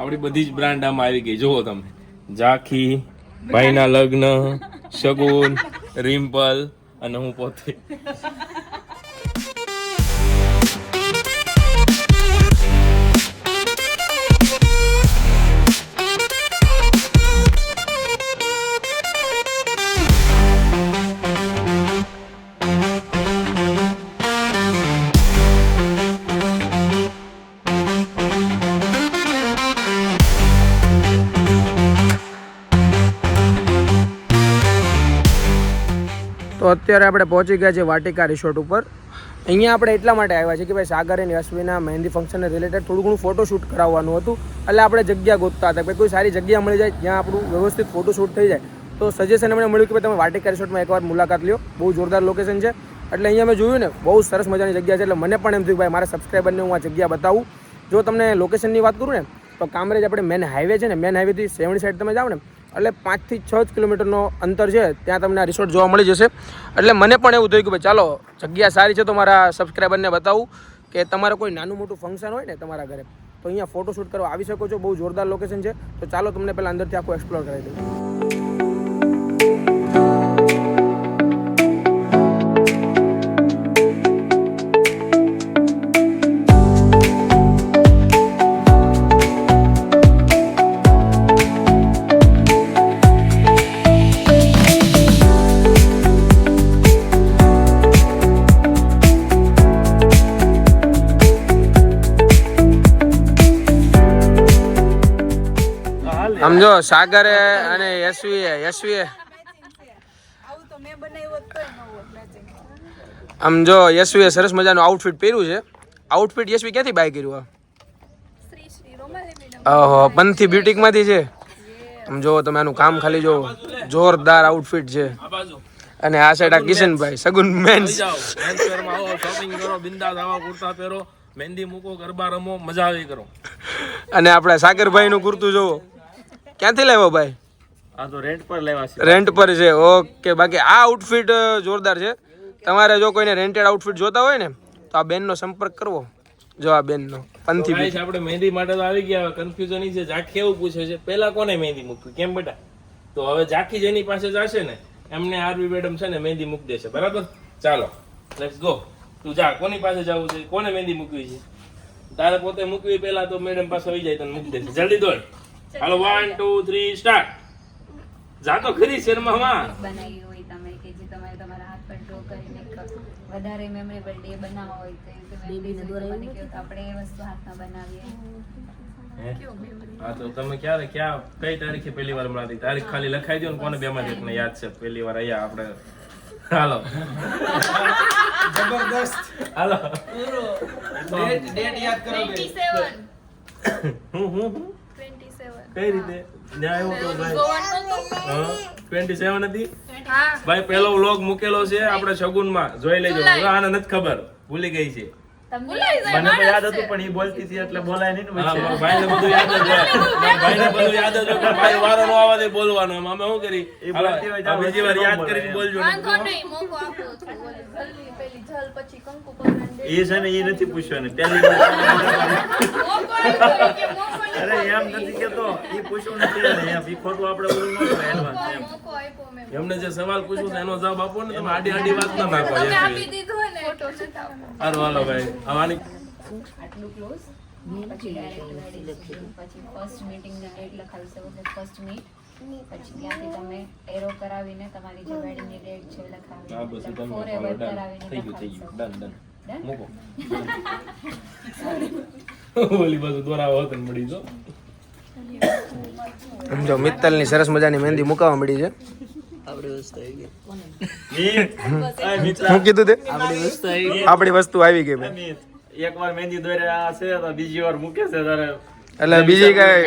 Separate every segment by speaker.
Speaker 1: આપણી બધી જ બ્રાન્ડ આમાં આવી ગઈ. જુઓ તમે. ઝાંખી ભાઈના લગ્ન શગુન રિમ્પલ અને હું પોતે.
Speaker 2: અત્યારે આપણે પહોંચી ગયા છે વાટિકા રિસોર્ટ ઉપર. અહીંયા આપણે એટલા માટે આવ્યા છે કે ભાઈ સાગર અને અશ્વિના મહેંદી ફંક્શનને રિલેટેડ થોડું ઘણું ફોટોશૂટ કરાવવાનું હતું. એટલે આપણે જગ્યા ગોતતા હતા. કે કોઈ સારી જગ્યા મળી જાય જ્યાં આપણું વ્યવસ્થિત ફોટોશૂટ થઈ જાય. તો સજેશન અમને મળ્યું કે ભાઈ તમે વાટિકા રિસોર્ટમાં એકવાર મુલાકાત લ્યો. બહુ જોરદાર લોકેશન છે. એટલે અહીંયા મેં જોયું ને, બહુ સરસ મજાની જગ્યા છે. એટલે મને પણ એમ થયું ભાઈ મારા સબસ્ક્રાઈબરને હું આ જગ્યા બતાવું. જો તમને લોકેશનની વાત કરું ને, તો કામરેજ આપણે મેન હાઈવે છે ને મેન હાઈવેથી સેવણી સાઈડ તમે જાઓ ને એટલે પાંચથી છ જ કિલોમીટરનો અંતર છે, ત્યાં તમને આ રિસોર્ટ જોવા મળી જશે. એટલે મને પણ એવું થયું કે ભાઈ ચાલો, જગ્યા સારી છે તો મારા સબસ્ક્રાઈબરને બતાવું કે તમારે કોઈ નાનું મોટું ફંક્શન હોય ને તમારા ઘરે, તો અહીંયા ફોટોશૂટ કરવા આવી શકો છો, બહુ જોરદાર લોકેશન છે. તો ચાલો તમને પહેલાં અંદરથી આખું એક્સપ્લોર કરાવી દઉં. જો સાગરે અને યશવી યશવી આમ જો યશવીએ સરસ મજાનું આઉટફિટ પહેર્યું છે. આઉટફિટ યશવી ક્યાંથી બાય કર્યું આ? ઓહો પંથી બ્યુટિકમાંથી છે? આમ જો તમે આનું કામ ખાલી જો જોરદાર આઉટફિટ છે. અને આ સાઈડ આ કિશનભાઈ સગુન મેન્સ
Speaker 1: જાઓ. શોપિંગ કરો બિંદાસ આવા કુર્તા પહેરો મહેંદી મૂકો ગરબા રમો મજા આવી કરો.
Speaker 2: અને આપણા સાગરભાઈ નું કુર્તું જોવો ક્યાંથી લાવ્યો ભાઈ?
Speaker 1: આ તો રેન્ટ પર લેવા છે.
Speaker 2: રેન્ટ પર છે ઓકે બાકી આ આઉટફિટ જોરદાર છે. તમારે જો કોઈને રેન્ટેડ આઉટફિટ જોતા હોય ને તો આ બેનનો સંપર્ક કરવો. જો આ બેનનો પંથી
Speaker 1: ભાઈ આપણે મહેંદી માટે તો આવી ગયા કન્ફ્યુઝન ઈ છે ઝાંખી એવું પૂછે છે. પહેલા કોને મહેંદી મૂકવી? કેમ બેટા? તો હવે ઝાંખી જેની પાસે જશે ને એમને આરવી મેડમ છે ને મહેંદી મૂકી દેશે. બરાબર? ચાલો લેટ્સ ગો તું જા કોની પાસે જવું છે? કોને મહેંદી મૂકવી છે? તારે પોતે મૂકવી પહેલા તો મેડમ પાસે આવી જાય તને મૂકી દેશે. જલ્દી દોડ. હાલો વન ટુ થ્રી સ્ટાર્ટ જા તો ખરી શેરમામાં
Speaker 3: બનાવી હોય તમે કે જે તમારે તમારા હાથ પર ડ્રો કરીને વધારે મેમરેબલ ડે બનાવવા હોય તો બેબીને દોરાવી કે આપણે એ વસ્તુ હાથમાં બનાવીએ.
Speaker 1: હા? તો તમે ક્યારે ક્યાં કઈ તારીખે પહેલી વાર મળાતી તારીખ ખાલી લખાઈ દો ને કોને બે માંથી એકને યાદ છે. પહેલી વાર અહીંયા આપણે. હાલો. જબરદસ્ત. હાલો. હું હું હું કઈ રીતે ન્યાય આવ્યો તો ભાઈ? હા? 27 હતી? ભાઈ પહેલો વ્લોગ મૂકેલો છે આપણે શગુનમાં. જોઈ લેજો. હવે આને નથી ખબર. ભૂલી ગઈ છે.
Speaker 4: મને તો યાદ હતું પણ એ બોલતી હતી એટલે બોલાય નહીં ને
Speaker 1: ભાઈ ને બધું યાદ જ હોય. મારા ભાઈને બધું યાદ જ હોય પણ ભાઈ વારો નો આવવા દે બોલવાનો. એમ અમે શું કરી?
Speaker 4: એ બોલતી હોય
Speaker 1: બીજી વાર યાદ
Speaker 4: કરી
Speaker 1: કરીને બોલજો.
Speaker 5: વાંધો નહીં મોકો આપો છો ઓલી જલ્દી પેલી જલ પછી કંકુ પકડાને દે.
Speaker 4: એ છે ને એ નથી પૂછવાનું. પહેલી અરે એમ નથી કેતો એ પૂછવું નથી ને એમ એ ખોટું આપણે બોલવું ન એમ.
Speaker 1: એમને જે સવાલ પૂછવું એનો જવાબ આપો ને તમે આડી આડી વાત ના નાખો
Speaker 5: તમે આપી દીધો હોય ને ફોટો છતાવ
Speaker 1: હાલો હાલો ભાઈ. આવવાની.
Speaker 3: આટલું ક્લોઝ પછી પછી ફર્સ્ટ મીટિંગ ડેટ લખાવી શકો છો ફર્સ્ટ મીટ પછી ત્યાંથી તમે એરો કરાવીને તમારી જે વેડિંગની ડેટ છે
Speaker 1: હા બસ તમે
Speaker 3: ફોર એવર કરાવીને
Speaker 1: થઈ ગયું થઈ ગયું. Done done? મૂકો. ઓલી બાજુ દોરાવો હતો મળી જો
Speaker 2: આમ મિત્તલ મિત્તલની સરસ મજાની મહેંદી મુકાવા મળી છે. કીધું તે? આપણી વસ્તુ આવી ગઈ.
Speaker 4: એક વાર મહેંદી દોર્યા છે બીજી વાર મૂકે છે
Speaker 2: એટલે બીજી કઈ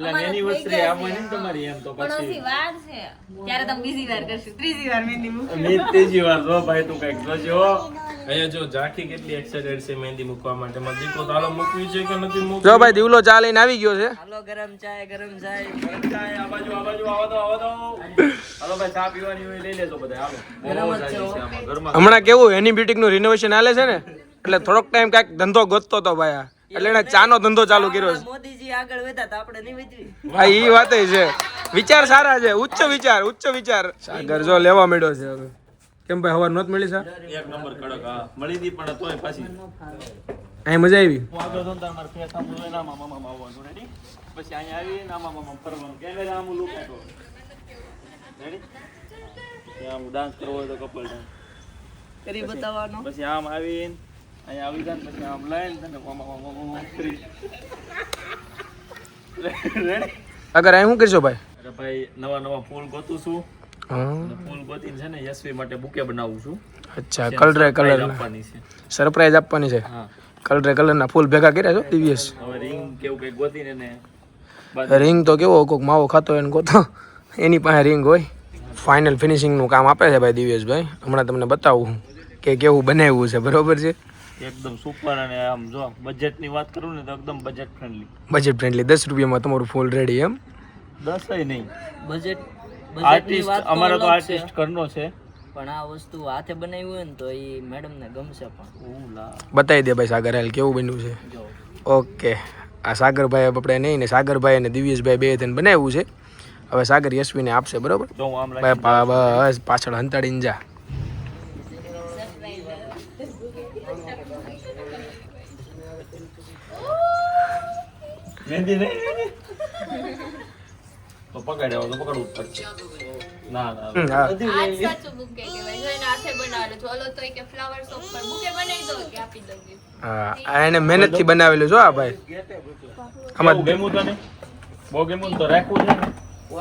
Speaker 4: એટલે એનિવર્સરી હોય ને તમારી એમ તો પછી.
Speaker 6: હજી વાર છે. ત્યારે તમે બીજી વાર કરશો. ત્રીજી વાર મહેંદી મૂકશું.
Speaker 4: મેં ત્રીજી વાર જો ભાઈ તું કંઈક જોજો.
Speaker 1: અહીંયા જો ઝાંખી કેટલી એક્સાઇટેડ છે મહેંદી મૂકવા માટે. મારે દીકો તાલો મૂકવી છે કે નથી
Speaker 2: જો ભાઈ દીવલો ચા લઈને આવી ગયો છે.
Speaker 4: ગરમ ચાય આ બાજુ આ બાજુ આવો તો આવો તો હાલો ભાઈ ચા પીવાની હોય લઈ લેજો બધા હાલો. ગરમ છે
Speaker 2: હમણાં કેવું એની બ્યુટિકનું રિનોવેશન હાલે છે ને? એટલે થોડોક ટાઈમ કાંઈક ધંધો ગોતતો હતો ભાઈ આ. એટલે એને ચાનો ધંધો ચાલુ કર્યો છે.
Speaker 7: મોદીજી આગળ વધ્યા તો આપણે નહીં વધવી
Speaker 2: ભાઈ ઈ વાત છે. વિચાર સારા છે ઉચ્ચ વિચાર ઉચ્ચ વિચાર. સાગર જો લેવા મળ્યો છે હવે. કેમ ભાઈ હવાર નોત મળી સર
Speaker 4: એક નંબર કડક હા. મળી દી પણ તોય પાછી.
Speaker 2: અહીં મજા આવી?
Speaker 4: હું આગળ તાર મારે ફેસ આમ જોઈને આમ આમ આમ આવવાનું રેડી પછી અહીં આવી ના મામા આમ ફરવાનું. કેમેરા આમ લુક આપ્યો. રેડી આમ ડાન્સ કરવો હોય તો કપલ ડાન્સ
Speaker 7: કરી બતાવવાનો.
Speaker 4: પછી આમ આવીને અહીંયા આવી જાય પછી આમ લઈને તને
Speaker 2: અગર અહીં શું કરશો ભાઈ?
Speaker 4: અરે ભાઈ નવા નવા ફૂલ ગોતું છું. ફૂલ ગોતીને છે ને યશવી માટે બુકે બનાવું છું.
Speaker 2: અચ્છા કલરે કલર
Speaker 4: આપવાની છે.
Speaker 2: સરપ્રાઈઝ આપવાની છે.
Speaker 4: હા.
Speaker 2: કલરે કલરના ફૂલ ભેગા કર્યા છો
Speaker 4: હવે રિંગ કેવું કઈ ગોતીને ને
Speaker 2: રિંગ તો કેવો કોક માવો ખાતો હોય ને ગોતો. એની પાસે રિંગ હોય. ફાઇનલ ફિનિશિંગનું કામ આપે છે ભાઈ દિવ્યેશભાઈ. હમણાં તમને બતાવું કે કેવું બનાવ્યું છે બરોબર છે?
Speaker 4: એકદમ સુપર અને આમ જો બજેટની વાત કરું ને તો એકદમ બજેટ ફ્રેન્ડલી
Speaker 2: બજેટ ફ્રેન્ડલી દસ રૂપિયામાં તમારું ફૂલ રેડી એમ?
Speaker 4: દસ નહીં.
Speaker 7: બજેટ
Speaker 4: આર્ટિસ્ટ અમારો તો આર્ટિસ્ટ કરનો છે.
Speaker 7: પણ આ વસ્તુ હાથે બનાવી હોય ને તો એ મેડમ ને ગમશે પણ.
Speaker 2: બતાવી દે ભાઈ સાગર હાલ કેવું બન્યું છે? ઓકે. આ સાગરભાઈ આપણે નહીં ને સાગરભાઈ અને દિવ્યેશભાઈ બે થઈને બનાવ્યું છે. હવે સાગર યશવીને આપશે બરોબર?
Speaker 4: તો હું આમ
Speaker 2: બસ પાછળ હંતાડીને જા.
Speaker 4: મહેંદી નહીં તો પકડ્યા તો પકડવું પડશે. ના ના
Speaker 2: હમ, હા.
Speaker 5: આ સાચું બુકે કહેવાય. જો એને હાથે બનાવેલું છે ઓલો તો કે ફ્લાવર શોપ પર બુકે બનાવી દો કે આપી દો
Speaker 2: હા આ એને મહેનતથી બનાવેલું છો આ ભાઈ.
Speaker 4: આમાં ગમ્યું તને? બહુ ગમ્યું? ને? તો રાખવું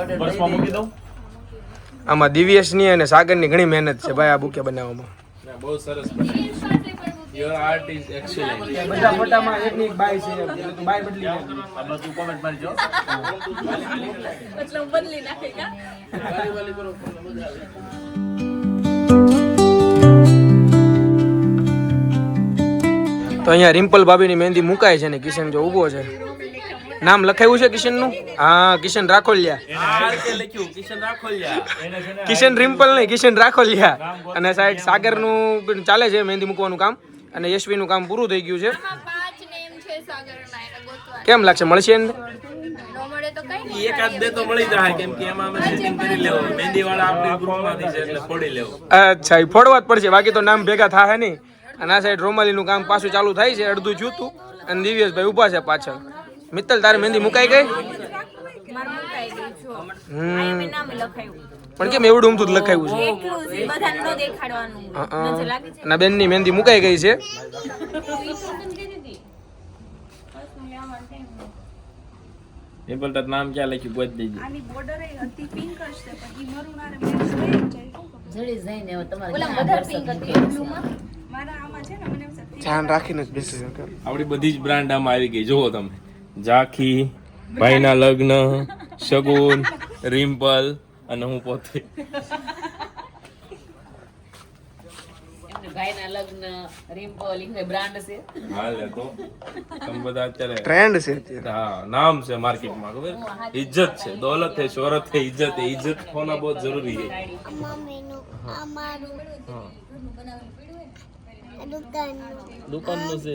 Speaker 4: છે બસમાં મૂકી દઉં?
Speaker 2: આમાં દિવ્યેશની અને સાગરની ઘણી મહેનત છે ભાઈ આ બુકે બનાવવામાં.
Speaker 1: બહુ સરસ યોર આર્ટ ઇઝ એક્સેલન્ટ
Speaker 2: બધા ફોટામાં એક એક બાય છે બાય બદલી
Speaker 4: આ બધું કોમેન્ટ મારજો
Speaker 5: મતલબ બદલી નાખે કા?
Speaker 2: તો અહીંયા રિમ્પલ ભાભીની મહેંદી મુકાય છે ને કિશન જો ઊભો છે. નામ લખાયું છે કિશનનું? હા કિશન રાખોલિયા.
Speaker 1: આર કિશન
Speaker 4: ને
Speaker 2: રિમ્પલ નહીં કિશન રાખોલિયા. અને સાઈડ સાગરનું ચાલે છે મહેંદી મૂકવાનું કામ? અને યશવીનું કામ પૂરું થઈ ગયું છે.
Speaker 5: આમાં પાંચ નેમ છે સાગરના એને ગોતવા.
Speaker 2: કેમ લાગશે? મળશે એને
Speaker 5: નો મળે તો કઈ નહીં
Speaker 1: એકાદ બે તો મળી જાય કેમ કે એમાં અમે સેટિંગ કરી લેવું. મહેંદી વાળા આપણી ગ્રુપમાંથી છે એટલે ફોડી લેવું.
Speaker 2: અચ્છા એ ફોડવા જ પડશે. બાકી તો નામ ભેગા થાય નહીં. અને આ સાઈડ રોમાલીનું કામ પાછું ચાલુ થાય છે અડધું જૂતું અને દિવ્યેશભાઈ ઊભા છે પાછળ. મિત્તલ તારે મહેંદી મુકાઈ ગઈ?
Speaker 6: મારું મુકાઈ ગઈ જો.
Speaker 2: હમ.
Speaker 6: મેં નામ લખાયું.
Speaker 2: પણ કેમ એવડું ઊંધું લખાયું છે?
Speaker 6: ના જ બધાને ન દેખાડવાનું.
Speaker 2: મહેંદી મુકાઈ ગઈ છે.
Speaker 1: રિમ્પલ તાર નામ ક્યાં લખ્યું? ગોત દેજે
Speaker 7: જડી જાય હવે તમારે
Speaker 5: ઓલા વધારે પિંક હતી બ્લુમાં
Speaker 2: ધ્યાન રાખીને જ બેસી શકે.
Speaker 1: આપણી બધી જ બ્રાન્ડ આમાં આવી ગઈ. જુઓ તમે. ઝાંખી ભાઈના લગ્ન શગુન રિમ્પલ અને હું પોતે.
Speaker 2: ટ્રેન્ડ છે.
Speaker 1: હા નામ છે માર્કેટમાં ખબર? છે દોલત છે શોહરત છે ઇજ્જત છે ઇજ્જત હોના બહુ જરૂરી છે. દુકાન છે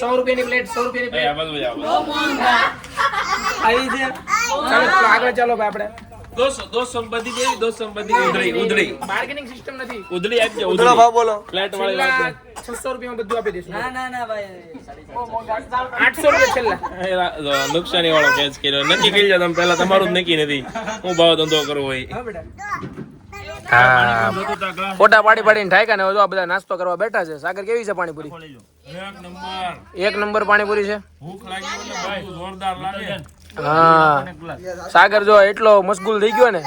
Speaker 2: સો રૂપિયાની પ્લેટ સો રૂપિયાની
Speaker 1: પ્લેટ
Speaker 2: આવી છે. ચાલો આગળ ચાલો ભાઈ આપણે.
Speaker 1: ઉધળી ઉધળી ઉધળો. ભાવ
Speaker 2: બોલો.
Speaker 1: ફ્લેટ
Speaker 2: વાળી રૂપિયામાં આઠસો રૂપિયા
Speaker 1: નુકસાની વાળો કેસ કર્યો. નક્કી કરી જાય તમે પહેલા તમારું જ નક્કી નથી. હું ભાવ ધંધો કરવો હોય.
Speaker 2: હા. ફોટા પાડી પાડીને ઠાયકા ને આ બધા નાસ્તો કરવા બેઠા છે. સાગર કેવી છે પાણીપુરી?
Speaker 1: એક નંબર.
Speaker 2: પાણીપુરી છે?
Speaker 1: ભૂખ લાગી હોય ને ભાઈ જોરદાર લાગે.
Speaker 2: હા. સાગર જો એટલો મશગુલ થઈ ગયો ને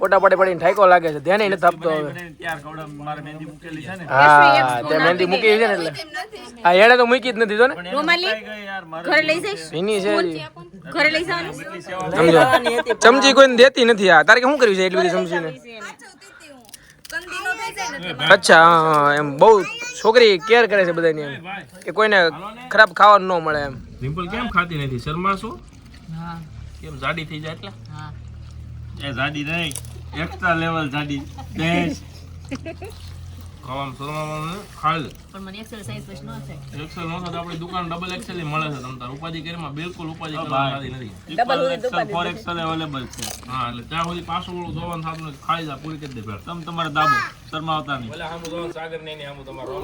Speaker 2: ફોટા પાડી પાડીને ઠાયકો લાગે છે. ધ્યાન નથી આપતો હવે.
Speaker 4: ત્યાર કવડા મારે મહેંદી મૂકેલી છે ને.
Speaker 2: હા તે મહેંદી મૂકી છે ને એટલે. હા એણે તો મૂકી જ નથી તો ને
Speaker 6: રોમાલી
Speaker 4: ગઈ યાર મારે
Speaker 6: ઘરે લઈ જઈશ?
Speaker 2: એની છે
Speaker 6: ઘરે લઈ જવાનું?
Speaker 2: ચમચી કોઈને દેતી નથી આ. તારે શું કર્યું છે એટલી બધી ચમચીને? અચ્છા હા હા એમ. બહુ છોકરી કેર કરે છે બધાની એમ. કે કોઈને ખરાબ ખાવાનું ન મળે એમ.
Speaker 1: ડિમ્પલ કેમ ખાતી નથી? શર્મા શું? કેમ જાડી થઈ જાય એટલે?
Speaker 7: હા.
Speaker 4: એ જાડી નહીં. એક્સ્ટ્રા લેવલ જાડી. બેસ્ટ
Speaker 1: ખાવામાં શરમાવાનું ખાઈ લે.
Speaker 6: પણ મને એક્સેલ સાઈઝ પછી ન થાય
Speaker 1: એક્સેલ નો થાય આપણી દુકાન ડબલ એક્સેલ મળે છે તમને તાર. ઉપાધિ કરીમાં બિલકુલ ઉપાધિ
Speaker 4: હા,
Speaker 1: કરવાની નથી.
Speaker 6: Double
Speaker 4: XL four XL available છે.
Speaker 1: હા એટલે ત્યાં સુધી પાછું ઓળું જોવાનું થતું નથી ખાઈ જા પૂરી કરી દે ભેળ.
Speaker 4: તમે તમારે દાબો. શરમાવતા નહીં.
Speaker 1: ભલે આમ જોવાનું સાગર નહીં ને આમ તમારો.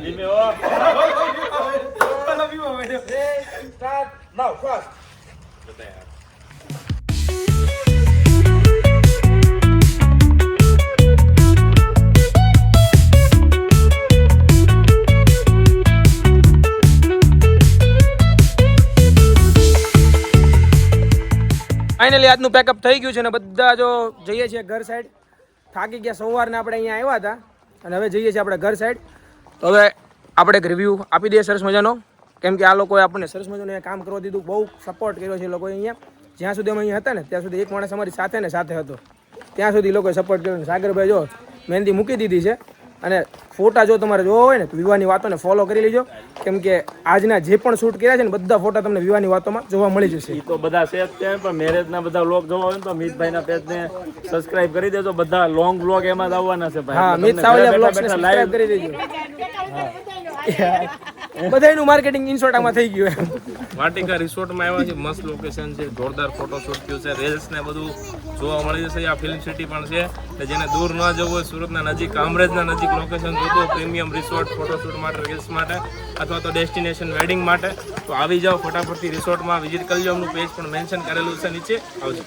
Speaker 4: ધીમે હો.
Speaker 2: ફાઇનલી આજનું પેકઅપ થઈ ગયું છે અને બધા જો જઈએ છીએ ઘર સાઈડ થાકી ગયા, સોમવારને આપણે અહીંયા આવ્યા હતા અને હવે જઈએ છીએ આપણે ઘર સાઈડ તો હવે આપણે એક રિવ્યૂ આપી દઈએ સરસ મજાનો. કેમ કે આ લોકોએ આપણને સરસ મજાનું કામ કરવા દીધું, બહુ સપોર્ટ કર્યો છે એ લોકોએ અહીંયા. જ્યાં સુધી અમે અહીંયા હતા ને, ત્યાં સુધી એક માણસ અમારી સાથે ને સાથે હતો. ત્યાં સુધી લોકોએ સપોર્ટ કર્યો. સાગરભાઈ જો મહેંદી મૂકી દીધી છે. અને ફોટા જો તમારે જોવા હોય ને તો વિવાહની વાતોને ફોલો કરી લેજો. કેમ કે આજના જે પણ શૂટ કર્યા છે ને બધા ફોટા તમને વિવાહની વાતોમાં જોવા મળી જશે.
Speaker 4: ઈ તો બધા છે અત્યારે પણ મેરેજના બધા લોક જોવા હોય ને તો મિતભાઈના પેજને પેજ સબસ્ક્રાઇબ કરી દેજો. બધા લોંગ વ્લોગ એમાં જ આવવાના છે ભાઈ.
Speaker 2: હા મિત સાવલિયા
Speaker 4: બેઠા
Speaker 2: સબસ્ક્રાઇબ કરી દેજો. બધાયનું માર્કેટિંગ ઇન્સોટામાં થઈ ગયું એમ.
Speaker 1: વાટિકા રિસોર્ટમાં આવ્યા છે, મસ્ત લોકેશન છે, જોરદાર ફોટોશૂટ થયું છે રેલ્સ ને બધું જોવા મળી જશે. આ ફિલ્મ સિટી પણ છે જેને દૂર ન જવું હોય, સુરતના નજીક, કામરેજના નજીક લોકેશન જોતું પ્રીમિયમ રિસોર્ટ ફોટોશૂટ માટે રીલ્સ માટે, અથવા તો ડેસ્ટિનેશન વેડિંગ માટે, તો આવી જાઓ ફટાફટથી રિસોર્ટમાં વિઝિટ કરી લો અમનું પેજ પણ મેન્શન કરેલું છે નીચે. આવજો.